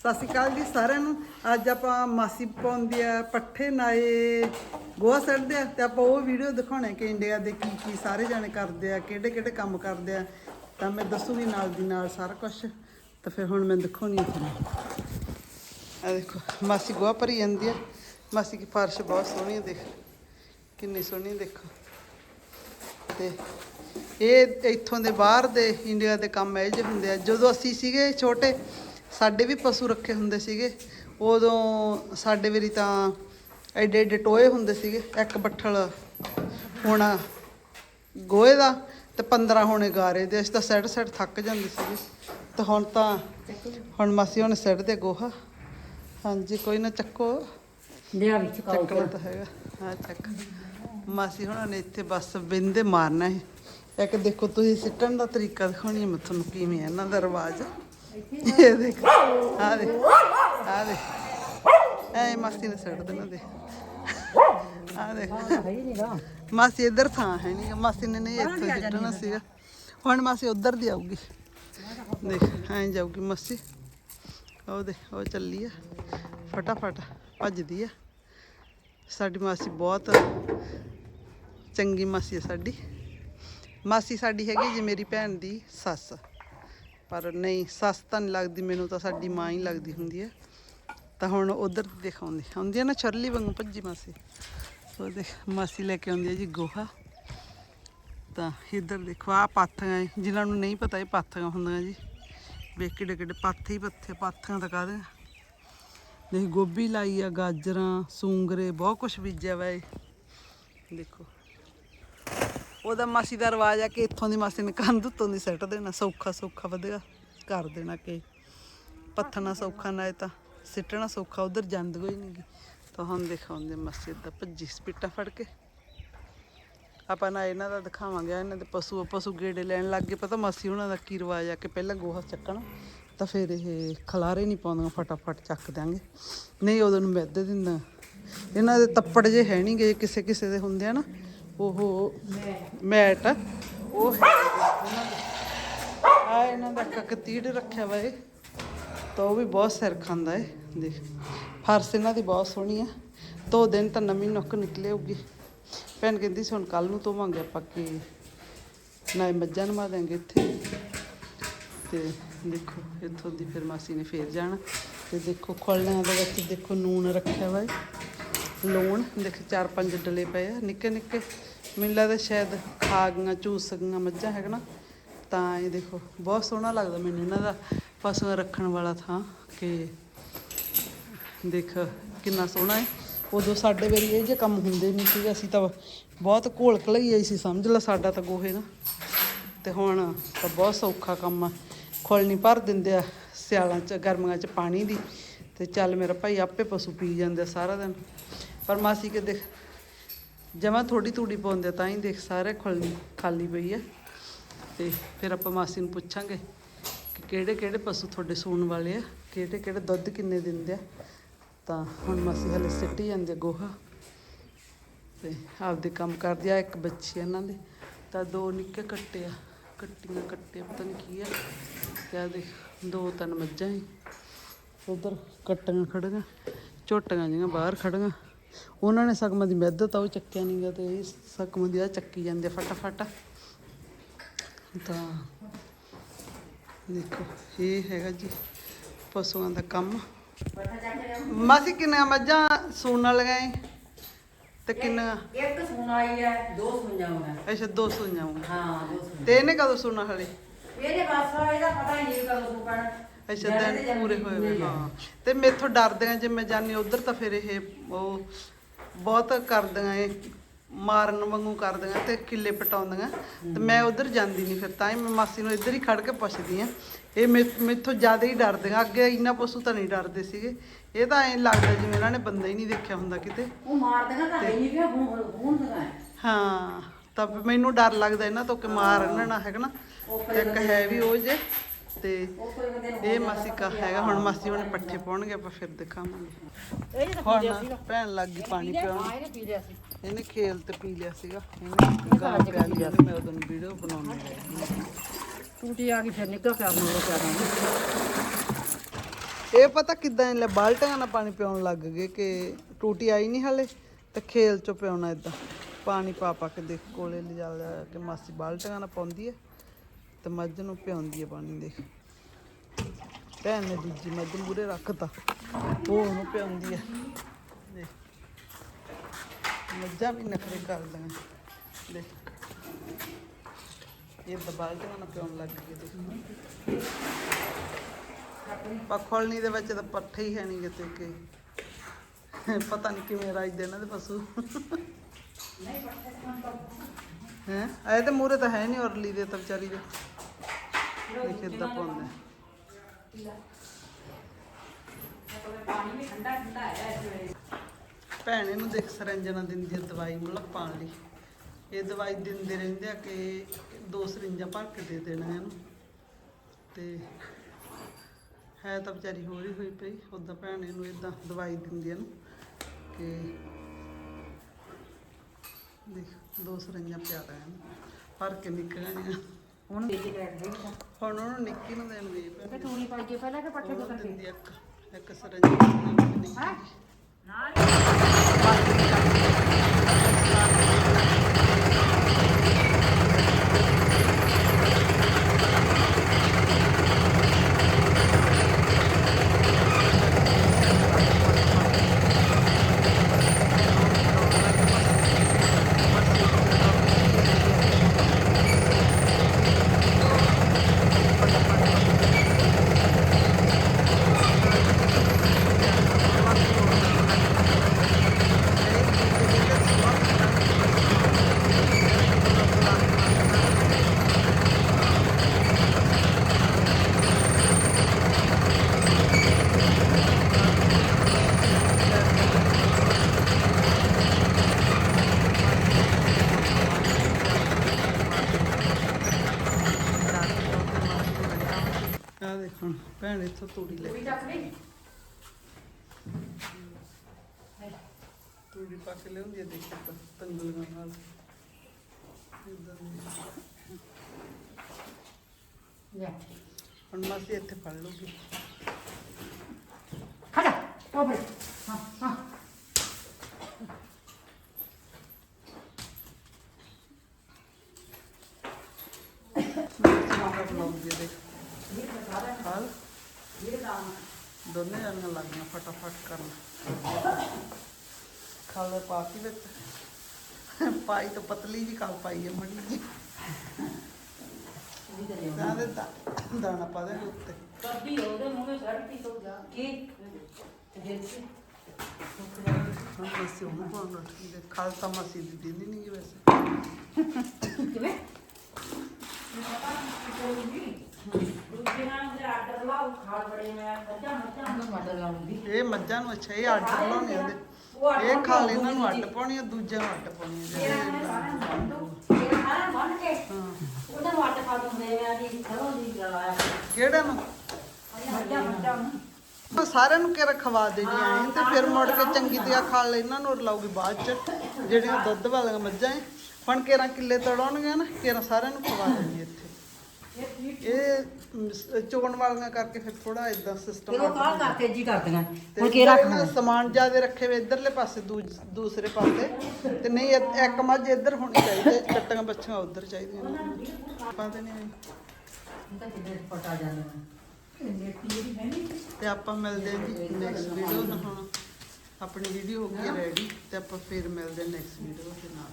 ਸਤਿ ਸ਼੍ਰੀ ਅਕਾਲ ਜੀ ਸਾਰਿਆਂ ਨੂੰ। ਅੱਜ ਆਪਾਂ ਮਾਸੀ ਪਾਉਂਦੀ ਆ ਪੱਠੇ ਨਾਏ ਗੋਹਾ ਸੱਟਦੇ ਆ ਤੇ ਆਪਾਂ ਉਹ ਵੀਡੀਓ ਦਿਖਾਉਣੇ ਕਿ ਇੰਡੀਆ ਦੇ ਕੀ ਕੀ ਸਾਰੇ ਜਾਣੇ ਕਰਦੇ ਆ, ਕਿਹੜੇ ਕਿਹੜੇ ਕੰਮ ਕਰਦੇ ਆ। ਤਾਂ ਮੈਂ ਦੱਸੂਗੀ ਨਾਲ ਦੀ ਨਾਲ ਸਾਰਾ ਕੁਝ ਤਾਂ ਫਿਰ ਹੁਣ ਮੈਂ ਦਿਖਾਉਣੀ ਆ ਤੁਹਾਨੂੰ। ਆ ਦੇਖੋ, ਮਾਸੀ ਗੋਹਾ ਭਰੀ ਜਾਂਦੀ ਆ। ਮਾਸੀ ਦੀ ਫਰਸ਼ ਬਹੁਤ ਸੋਹਣੀ ਆ ਦੇਖ। ਕਿੰਨੀ ਸੋਹਣੀ ਦੇਖੋ। ਤੇ ਇਹ ਇੱਥੋਂ ਦੇ ਬਾਹਰ ਦੇ ਇੰਡੀਆ ਦੇ ਕੰਮ ਇਹ ਜਿਹੇ ਹੁੰਦੇ ਆ। ਜਦੋਂ ਅਸੀਂ ਸੀਗੇ ਛੋਟੇ ਸਾਡੇ ਵੀ ਪਸ਼ੂ ਰੱਖੇ ਹੁੰਦੇ ਸੀਗੇ। ਉਦੋਂ ਸਾਡੇ ਵੇਰੀ ਤਾਂ ਐਡੇ ਐਡੇ ਟੋਏ ਹੁੰਦੇ ਸੀਗੇ ਇੱਕ ਬੱਠਲ ਹੋਣਾ ਗੋਹੇ ਦਾ ਤੇ 15 ਹੋਣੇ ਗਾਰੇ ਦੇ ਅਸੀਂ ਤਾਂ ਸੈੱਟ ਸੈੱਟ ਥੱਕ ਜਾਂਦੇ ਸੀਗੇ। ਤੇ ਹੁਣ ਤਾਂ ਹੁਣ ਮਾਸੀ ਹੁਣ ਸੈੱਟ ਦੇ ਗੋਹਾ। ਹਾਂਜੀ ਕੋਈ ਨਾ ਚੱਕੋ। ਲਿਆ ਵਿੱਚ ਕਾਉ ਚੱਕਣਾ ਤਾਂ ਹੈਗਾ। ਹਾਂ ਚੱਕ। ਮਾਸੀ ਹੁਣਾਂ ਨੇ ਇੱਥੇ ਬਸ ਬਿੰਦੇ ਮਾਰਨਾ ਹੈ। ਇੱਕ ਦੇਖੋ ਤੁਸੀਂ ਸਿੱਟਣ ਦਾ ਤਰੀਕਾ ਦਿਖਾਉਣੀ ਮੈਂ ਤੁਹਾਨੂੰ ਕਿਵੇਂ ਇਹਨਾਂ ਦਾ ਰਿਵਾਜ। ਇਹ ਦੇਖ ਆ ਦੇ ਆ ਦੇ ਐ ਮਾਸੀ ਨੇ ਸਿੱਟ ਦੇਣਾ ਦੇ ਆ ਦੇਖ ਮਾਸੀ ਇੱਧਰ ਥਾਂ ਹੈ ਨਹੀਂ ਮਾਸੀ ਨੇ ਨਹੀਂ ਇੱਥੇ ਸਿੱਟਣਾ ਸੀਗਾ। ਹੁਣ ਮਾਸੀ ਉੱਧਰ ਦੀ ਆਊਗੀ। ਦੇਖ, ਐਂ ਜਾਊਗੀ ਮਾਸੀ। ਉਹ ਦੇ ਉਹ ਚੱਲੀ ਆ। ਫਟਾਫਟ ਭੱਜਦੀ ਆ। ਸਾਡੀ ਮਾਸੀ ਬਹੁਤ ਚੰਗੀ ਮਾਸੀ ਆ ਸਾਡੀ। ਮਾਸੀ ਸਾਡੀ ਹੈਗੀ ਜੀ ਮੇਰੀ ਭੈਣ ਦੀ ਸੱਸ। ਪਰ ਨਹੀਂ, ਸੱਸ ਤਾਂ ਨਹੀਂ ਲੱਗਦੀ, ਮੈਨੂੰ ਤਾਂ ਸਾਡੀ ਮਾਂ ਹੀ ਲੱਗਦੀ ਹੁੰਦੀ ਹੈ। ਤਾਂ ਹੁਣ ਉਧਰ ਦਿਖਾਉਂਦੀ ਆਉਂਦੀ ਹੈ ਨਾ ਛਰਲੀ ਵਾਂਗੂ ਭੱਜੀ ਮਾਸੀ। ਉਹ ਦੇਖ, ਮਾਸੀ ਲੈ ਕੇ ਆਉਂਦੀ ਹੈ ਜੀ ਗੋਹਾ। ਤਾਂ ਇੱਧਰ ਦੇਖੋ ਆ ਪਾਥੀਆਂ ਏ ਜਿਨ੍ਹਾਂ ਨੂੰ ਨਹੀਂ ਪਤਾ ਇਹ ਪਾਥੀਆਂ ਹੁੰਦੀਆਂ ਜੀ। ਵੇਖ ਕਿੱਡੇ ਕਿੱਡੇ ਪਾਥੇ ਹੀ ਪੱਥੇ, ਪਾਥੀਆਂ ਤਾਂ ਕਾਹਦੇ ਆ। ਦੇਖ, ਗੋਭੀ ਲਾਈ ਆ, ਗਾਜਰਾਂ, ਸੂੰਗਰੇ, ਬਹੁਤ ਕੁਝ ਬੀਜਿਆ ਵਾ ਇਹ। ਦੇਖੋ। ਉਹਦਾ ਮਾਸੀ ਦਾ ਰਿਵਾਜ ਆ ਕਿ ਇੱਥੋਂ ਦੀ ਮਾਸੀ ਨੇ ਕੰਧ ਉੱਤੋਂ ਦੀ ਸੱਟ ਦੇਣਾ, ਸੌਖਾ ਸੌਖਾ ਵਧੇਗਾ, ਕਰ ਦੇਣਾ ਕਿ ਪੱਥਣਾ ਸੌਖਾ ਨਾ ਇਹ ਤਾਂ ਸਿੱਟਣਾ ਸੌਖਾ, ਉਧਰ ਜਾਂਦ ਕੋਈ ਨਹੀਂ ਗੀ। ਤਾਂ ਹੁਣ ਦਿਖਾਉਂਦੇ ਮਾਸੀ ਦਾ ਭੱਜੀ ਸਪੀਟਾ ਫੜ ਕੇ। ਆਪਾਂ ਨਾ ਇਹਨਾਂ ਦਾ ਦਿਖਾਵਾਂਗੇ, ਇਹਨਾਂ ਦੇ ਪਸ਼ੂ ਪਸ਼ੂ ਗੇੜੇ ਲੈਣ ਲੱਗ ਗਏ। ਪਤਾ ਮਾਸੀ ਉਹਨਾਂ ਦਾ ਕੀ ਰਿਵਾਜ ਆ ਕਿ ਪਹਿਲਾਂ ਗੋਹਾ ਚੱਕਣਾ, ਤਾਂ ਫਿਰ ਇਹ ਖਲਾਰੇ ਨਹੀਂ ਪਾਉਂਦੀਆਂ, ਫਟਾਫਟ ਚੱਕ ਦਿਆਂਗੇ। ਨਹੀਂ, ਉਦੋਂ ਨੂੰ ਮਿੱਧ ਦਿੰਦਾ। ਇਹਨਾਂ ਦੇ ਤੱਪੜ ਜੇ ਹੈ ਨਹੀਂ ਗੇ ਕਿਸੇ ਕਿਸੇ ਦੇ ਹੁੰਦੇ ਆ ਨਾ ਉਹ ਮੈਟ। ਉਹ ਹੈ। ਆ ਇਹਨਾਂ ਦਾ ਕਕਤੀੜ ਰੱਖਿਆ ਵਾ ਇਹ। ਤਾਂ ਉਹ ਵੀ ਬਹੁਤ ਸਿਰ ਖਾਂਦਾ ਏ, ਦੇਖ। ਫਰਸ ਇਹਨਾਂ ਦੀ ਬਹੁਤ ਸੋਹਣੀ ਆ। ਦੋ ਦਿਨ ਤਾਂ ਨਵੀਂ ਨੁੱਕ ਨਿਕਲੇ ਹੋਊਗੀ। ਭੈਣ ਕਹਿੰਦੀ ਸੀ ਹੁਣ ਕੱਲ ਨੂੰ ਧੋਵਾਂਗੇ ਆਪਾਂ ਕਿ ਨਾ ਮੱਝਾਂ ਨਵਾ ਦਾਂਗੇ ਇੱਥੇ। ਤੇ ਦੇਖੋ, ਇੱਥੋਂ ਦੀ ਫਿਰ ਮਾਸੀ ਨੇ ਫੇਰ ਜਾਣਾ। ਤੇ ਦੇਖੋ ਖੋਲਣਿਆਂ ਦੇ ਵਿੱਚ ਦੇਖੋ ਨੂਨ ਰੱਖਿਆ ਵਾ ਏ। ਲੂਣ, ਦੇਖ ਚਾਰ ਪੰਜ ਡਲੇ ਪਏ ਆ, ਨਿੱਕੇ ਨਿੱਕੇ। ਮੈਨੂੰ ਲੱਗਦਾ ਸ਼ਾਇਦ ਖਾ ਗਈਆਂ ਚੂਸ ਗਈਆਂ ਮੱਝਾਂ ਹੈਗਾ ਨਾ, ਤਾਂ ਇਹ ਦੇਖੋ, ਬਹੁਤ ਸੋਹਣਾ ਲੱਗਦਾ ਮੈਨੂੰ ਇਹਨਾਂ ਦਾ ਪਸ਼ੂਆਂ ਰੱਖਣ ਵਾਲਾ ਥਾਂ, ਕਿ ਦੇਖ ਕਿੰਨਾ ਸੋਹਣਾ ਹੈ। ਉਦੋਂ ਸਾਡੇ ਵੇਰੀ ਇਹ ਜੇ ਕੰਮ ਹੁੰਦੇ ਨਹੀਂ ਸੀ, ਅਸੀਂ ਤਾਂ ਬਹੁਤ ਘੋਲ ਘਲਈ ਆਈ ਸੀ, ਸਮਝ ਲਾ ਸਾਡਾ ਤਾਂ ਗੋਹੇ ਦਾ। ਤੇ ਹੁਣ ਤਾਂ ਬਹੁਤ ਸੌਖਾ ਕੰਮ ਆ ਖੁਲਣੀ ਭਰ ਦਿੰਦੇ ਆ, ਸਿਆਲਾਂ 'ਚ, ਗਰਮੀਆਂ 'ਚ ਪਾਣੀ ਦੀ। ਤੇ ਚੱਲ ਮੇਰਾ ਭਾਈ ਆਪੇ ਪਸ਼ੂ ਪੀ ਜਾਂਦੇ ਆ ਸਾਰਾ ਦਿਨ। ਪਰ ਮਾਸੀ ਕੇ ਦੇਖ, ਜਮਾ ਥੋੜੀ ਤੂੜੀ ਪਾਉਂਦੇ ਆ, ਤਾਂ ਹੀ ਦੇਖ ਸਾਰੇ ਖੁਲਣੀ ਖਾਲੀ ਪਈ ਹੈ ਤੇ ਫਿਰ ਆਪਾਂ ਮਾਸੀ ਨੂੰ ਪੁੱਛਾਂਗੇ ਕਿ ਕਿਹੜੇ ਕਿਹੜੇ ਪਸ਼ੂ ਤੁਹਾਡੇ ਸੂਣ ਵਾਲੇ ਆ, ਕਿਹੜੇ ਕਿਹੜੇ ਦੁੱਧ ਕਿੰਨੇ ਦਿੰਦੇ ਆ। ਤਾਂ ਹੁਣ ਮਾਸੀ ਹਲੇ ਸਿੱਟੀ ਜਾਂਦੇ ਆ ਗੋਹਾ। ਤੇ ਆਪਦੇ ਕੰਮ ਕਰਦੇ ਆ, ਇੱਕ ਬੱਚੀ ਆ ਇਹਨਾਂ ਦੇ। ਤਾਂ ਦੋ ਨਿੱਕੇ ਕੱਟੇ ਆ, ਕੱਟੀਆਂ ਕੱਟੇ ਪਤਾ ਨਹੀਂ ਕੀ ਆ। ਕਿਆ ਦੇਖ, ਦੋ ਤਿੰਨ ਮੱਝਾਂ ਹੀ। ਉਧਰ ਕੱਟੀਆਂ ਖੜੀਆਂ ਝੋਟੀਆਂ ਜਿਹੀਆਂ ਬਾਹਰ ਖੜੀਆਂ ਉਹਨਾਂ ਨੇ ਸਗਮ ਦੀ ਮਿੱਧ ਤਾਂ ਉਹ ਚੱਕਿਆ ਨਹੀਂ ਗਾ ਤੇ ਇਹ ਸਗਮ ਦੀ ਆ ਚੱਕੀ ਜਾਂਦੇ ਆ ਫਟਾਫਟ। ਤਾਂ ਦੇਖੋ ਇਹ ਹੈਗਾ ਜੀ ਪਸ਼ੂਆਂ ਦਾ ਕੰਮ। ਮਾਸੀ ਕਿੰਨੀਆਂ ਮੱਝਾਂ ਸੂਣ ਵਾਲੀਆਂ ਏ? ਤੇ ਕਿੰਨੀਆਂ ਇੱਕ ਸੁਣ ਆਈ ਹੈ ਦੋ ਸੁਣ ਜਾਊਗਾ ਅੱਛਾ 200 ਜਾਊਂਗਾ ਹਾਂ ਦੋ ਸੁਣ ਤੇ ਇਹਨੇ ਕਦੋਂ ਸੂਣਾ ਹਲੇ? ਇਹਦੇ ਬਸ ਇਹਦਾ ਪਤਾ ਹੀ ਨਹੀਂ ਕਦੋਂ ਸੁਪਣ ਅੱਛਾ ਦਿਨ ਪੂਰੇ ਹੋਏ ਹੋਏ ਹਾਂ। ਤੇ ਮੇਥੋਂ ਡਰਦੇ ਆ ਜੇ ਮੈਂ ਜਾਣੀ ਉਧਰ ਤਾਂ ਫਿਰ ਇਹ ਉਹ ਬਹੁਤ ਕਰਦੀਆਂ ਇਹ ਮਾਰਨ ਵਾਂਗੂ ਕਰਦੀਆਂ ਤੇ ਕਿੱਲੇ ਪਟਾਉਂਦੀਆਂ। ਤੇ ਮੈਂ ਉਧਰ ਜਾਂਦੀ ਨਹੀਂ ਫਿਰ ਤਾਂ ਹੀ ਮੈਂ ਮਾਸੀ ਨੂੰ ਇੱਧਰ ਹੀ ਖੜ ਕੇ ਪੁੱਛਦੀ ਆ ਇਹ ਮੇਥੋਂ ਜ਼ਿਆਦਾ ਹੀ ਡਰਦੀਆਂ ਅੱਗੇ ਇੰਨਾ ਪਸ਼ੂ ਤਾਂ ਨਹੀਂ ਡਰਦੇ ਸੀਗੇ। ਇਹ ਤਾਂ ਐਂ ਲੱਗਦਾ ਜਿਵੇਂ ਇਹਨਾਂ ਨੇ ਬੰਦਾ ਹੀ ਨਹੀਂ ਦੇਖਿਆ ਹੁੰਦਾ ਕਿਤੇ। ਉਹ ਮਾਰ ਦੇਗਾ ਤਾਂ ਹੈ ਨਹੀਂ ਪਿਆ ਹੁਣ ਹਾਂ। ਤਾਂ ਮੈਨੂੰ ਡਰ ਲੱਗਦਾ ਇਹਨਾਂ ਤੋਂ ਕਿ ਮਾਰ ਨਾ ਹੈਗਾ ਨਾ ਇੱਕ ਹੈ ਵੀ ਉਹ ਜੇ। ਤੇ ਇਹ ਮਾਸੀ ਕਾ ਹੈਗਾ ਹੁਣ ਮਾਸੀ ਉਹਨੇ ਪੱਠੇ ਪਾਉਣਗੇ ਆਪਾਂ ਫਿਰ ਦਿਖਾਵਾਂਗੇ। ਹੁਣ ਭੈਣ ਲੱਗ ਗਈ ਪਾਣੀ ਪਿਆਉਣ। ਇਹਨੇ ਪੀ ਲਿਆ ਸੀ। ਇਹਨੇ ਖੇਲ ਤੇ ਪੀ ਲਿਆ ਸੀਗਾ। ਇਹਨੇ ਗਾਂ ਪਿਆ ਲਿਆ ਮੈਂ ਉਦੋਂ ਵੀਡੀਓ ਬਣਾਉਣੀ ਹੈ। ਟੂਟੀ ਆ ਗਈ ਫਿਰ ਨਿਕਲ ਕੇ ਆ ਮੋੜ ਕੇ ਆ ਇਹ ਪਤਾ ਕਿਦਾਂ ਲੈ ਬਾਲਟੀਆਂ ਨਾਲ ਪਾਣੀ ਪਿਉਣ ਲੱਗ ਗਏ ਕਿ ਟੂਟੀ ਆਈ ਨਹੀਂ ਹਲੇ ਤੇ ਖੇਲ ਚੋਂ ਪਿਉਣਾ ਇਦਾਂ ਪਾਣੀ ਪਾ ਪਾ ਕੇ ਦੇਖ ਕੋਲੇ ਲਿਜਾ ਕੇ ਮਾਸੀ ਬਾਲਟੀਆਂ ਨਾਲ ਪਾਉਂਦੀ ਹੈ। ਤੇ ਮੱਝ ਨੂੰ ਪਿਆਉਂਦੀ ਹੈ ਪਾਣੀ ਦੇਖ। ਭੈਣ ਨੇ ਦੂਜੀ ਮੱਝ ਮੂਰੇ ਰੱਖਤਾ। ਉਹ ਉਹਨੂੰ ਪਿਆਉਂਦੀ ਹੈ ਦੇਖ। ਮੱਝਾਂ ਵੀ ਨਖਰੇ ਕਰਦੀਆਂ ਦੇਖ। ਇਹ ਬਾਲਟੀਆਂ ਨਾਲ ਪਿਉਣ ਲੱਗ ਗਏ ਦੇਖ। ਪਖੋਲਣੀ ਦੇ ਵਿੱਚ ਤਾਂ ਪੱਠੇ ਹੀ ਹੈ ਨਹੀਂ ਕਿਤੇ ਕਿ। ਪਤਾ ਨਹੀਂ ਕਿਵੇਂ ਰਾਜਦੇ ਇਹਨਾਂ ਦੇ ਪਸ਼ੂ। ਹੈ? ਆਏ ਤੇ ਮੂਰੇ ਤਾਂ ਹੈ ਨਹੀਂ ਔਰਲੀ ਦੇ ਤਾਂ ਵਿਚਾਰੀ ਦੇ। ਦੇਖ ਏਦਾਂ ਪਾਉਂਦੇ। ਭੈਣ, ਇਹਨੂੰ ਦੇਖ ਸਰੰਜਣਾ ਦਿੰਦੀ ਆ ਦਵਾਈ ਮਤਲਬ ਪਾਣ ਲਈ। ਇਹ ਦਵਾਈ ਦਿੰਦੇ ਰਹਿੰਦੇ ਆ ਕਿ ਦੋ ਸਰਿੰਜਾਂ ਭਰ ਕੇ ਦੇ ਦੇਣਾ ਇਹਨੂੰ। ਤੇ ਹੈ ਤਾਂ ਵਿਚਾਰੀ ਹੋਰ ਹੀ ਹੋਈ ਪਈ। ਉਦਾਂ ਭੈਣ ਇਹਨੂੰ ਇਦਾਂ ਦਵਾਈ ਦਿੰਦੀ ਇਹਨੂੰ ਕਿ ਦੇਖ, ਦੋ ਸਰਿੰਜਾਂ ਪਿਆਦਾ ਇਹਨੂੰ ਭਰ ਕੇ ਨਿਕਲਣੀਆਂ। ਹੁਣ ਕੇ ਰੱਖ ਦੇ ਹੁਣ ਉਹਨੂੰ ਨਿੱਕੀ ਨੂੰ ਦੇਣ ਗਈ ਤੇ ਤੂੜੀ ਪਾਈ ਕੇ ਪਹਿਲਾਂ ਕਿ ਪੱਠੇ ਦਿੰਦੀ ਆ ਇੱਕ ਇੱਕ ਸਰੰਜ ਹਾਂ? ਨਾਲ ਆ ਦੇਖ ਹੁਣ ਭੈਣ ਇੱਥੋਂ ਤੂੜੀ ਲੈ ਤੂੜੀ ਚੱਕ ਲਈ? ਤੂੜੀ ਪਾ ਕੇ ਲਿਆਉਂਦੀ ਆ ਦੇਖ ਤਾਂ ਤੰਗਲੀਆਂ ਨਾਲ। ਏਦਾਂ ਦੀ। ਲੈ। ਹੁਣ ਮਾਸੀ ਇੱਥੇ ਫੜ ਲੂਗੀ ਖੜਾ ਬਈ ਹਾਂ ਹਾਂ। ਮਾਸੀ ਆ ਦੇਖ। ਇਹ ਤਾਂ ਸਾਰਾ ਹਾਲ ਦੋਨੇ ਜਾਣੀਆਂ ਲੱਗੀਆਂ ਫਟਾਫਟ ਕਰਨ। ਖਾਲੇ ਪਾਤੀ ਵਿੱਚ। ਪਾਈ ਤਾਂ ਪਤਲੀ ਜੀ ਕਾਲ ਪਾਈ ਹੈ ਮੜੀ ਜੀ ਵੀ ਤੇ ਲਿਆਉਣਾ। ਤਾਂ ਦੇ ਦਾ- ਦਾਣਾ ਪਾ ਦੇ ਉੱਤੇ। ਕਦੀ ਉਹਦੇ ਮੂੰਹ ਸੜਕੀ ਤੋਂ ਜਾ। ਕੀ? ਤੇ ਫਿਰ ਕੀ? ਹੁਣ ਮਾਸੀ ਉਹਨੂੰ ਪਾਉਣ ਲੱਗੀ ਦੇ ਖਾਲ ਤਾਂ ਮਾਸੀ ਦੀ ਦਿੰਦੀ ਨਹੀਂ ਵੈਸੇ। ਕਿਵੇਂ? ਦੂਜੇ ਨਾਲ ਦੇ ਆਰਡਰ ਇਹ ਮੱਝਾਂ ਨੂੰ ਅੱਛਾ ਇਹ ਆਰਡਰ ਲਾਉਣੇ ਆਂਦੇ ਉਹ ਅੱਡ ਇਹ ਖਾ ਪਾਉਣੀ ਇਹਨਾਂ ਨੂੰ ਅੱਡ ਦੂਜੀ। ਪਾਉਣੀ ਆ ਦੂਜਿਆਂ ਨੂੰ ਅੱਡ ਪਾਉਣੀ ਆ ਸਾਰਾ ਦੋ। ਸਾਰਾ ਕੇ ਉਹਨਾਂ ਨੂੰ ਆਟਾ ਪਾ ਦਿੰਦੇ ਆ ਜੀ ਖਰੋਂ ਦੀ ਗਲਾਇਆ ਕਿਹੜਾ ਨੂੰ? ਮੱਝਾਂ ਮੱਝਾਂ ਨੂੰ। ਉਹ ਸਾਰਿਆਂ ਨੂੰ ਕਿਹੜਾ ਖਵਾ ਦੇਣੀ ਆਏ ਤੇ ਫਿਰ ਮੁੜ ਕੇ ਚੰਗੀ ਤਰ੍ਹਾਂ ਖਾ ਲੈ ਇਹਨਾਂ ਨੂੰ ਰਲਾਉਗੀ ਬਾਅਦ ਚ। ਜਿਹੜੀਆਂ ਦੁੱਧ ਵਾਲੀਆਂ ਮੱਝਾਂ ਐ ਹੁਣ ਕੇਰਾਂ ਕਿੱਲੇ ਤੜਾਉਣਗੀਆਂ ਨਾ ਕੇਰਾਂ ਸਾਰਿਆਂ ਨੂੰ ਖਵਾ ਦੇਣੀ ਇੱਥੇ। ਇਹ ਚੋਣ ਵਾਲੀਆਂ ਕਰਕੇ ਫਿਰ ਥੋੜਾ ਇਦਾਂ ਸਿਸਟਮ ਫਿਰ ਉਹ ਕਾਹ ਕਰਕੇ ਜੀ ਕਰਦੀਆਂ? ਤੇ ਹੁਣ ਕੀ ਰੱਖਣਾ? ਸਮਾਨ ਜਿਆਦੇ ਰੱਖੇ ਵੇ ਇਧਰਲੇ ਪਾਸੇ ਦੂਸਰੇ ਪਾਸੇ ਤੇ ਨਹੀਂ ਇੱਕ ਮੱਝ ਇੱਧਰ ਹੋਣੀ ਚਾਹੀਦੀ ਹੈ, ਕੱਟੀਆਂ ਬੱਚੀਆਂ ਉੱਧਰ ਚਾਹੀਦੀਆਂ ਨੇ। ਪਾ ਦੇਣੇ ਨੇ। ਤਾਂ ਕਿੱਦਾਂ ਪਟਾ ਜਾਂਦੇ ਨੇ। ਤੇ ਆਪਾਂ ਮਿਲਦੇ ਜੀ ਨੈਕਸਟ ਵੀਡੀਓ ਨਾਲ। ਆਪਣੀ ਵੀਡੀਓ ਹੋ ਗਈ ਰੈਡੀ ਤੇ ਆਪਾਂ ਫਿਰ ਮਿਲਦੇ ਨੈਕਸਟ ਵੀਡੀਓ ਦੇ ਨਾਲ।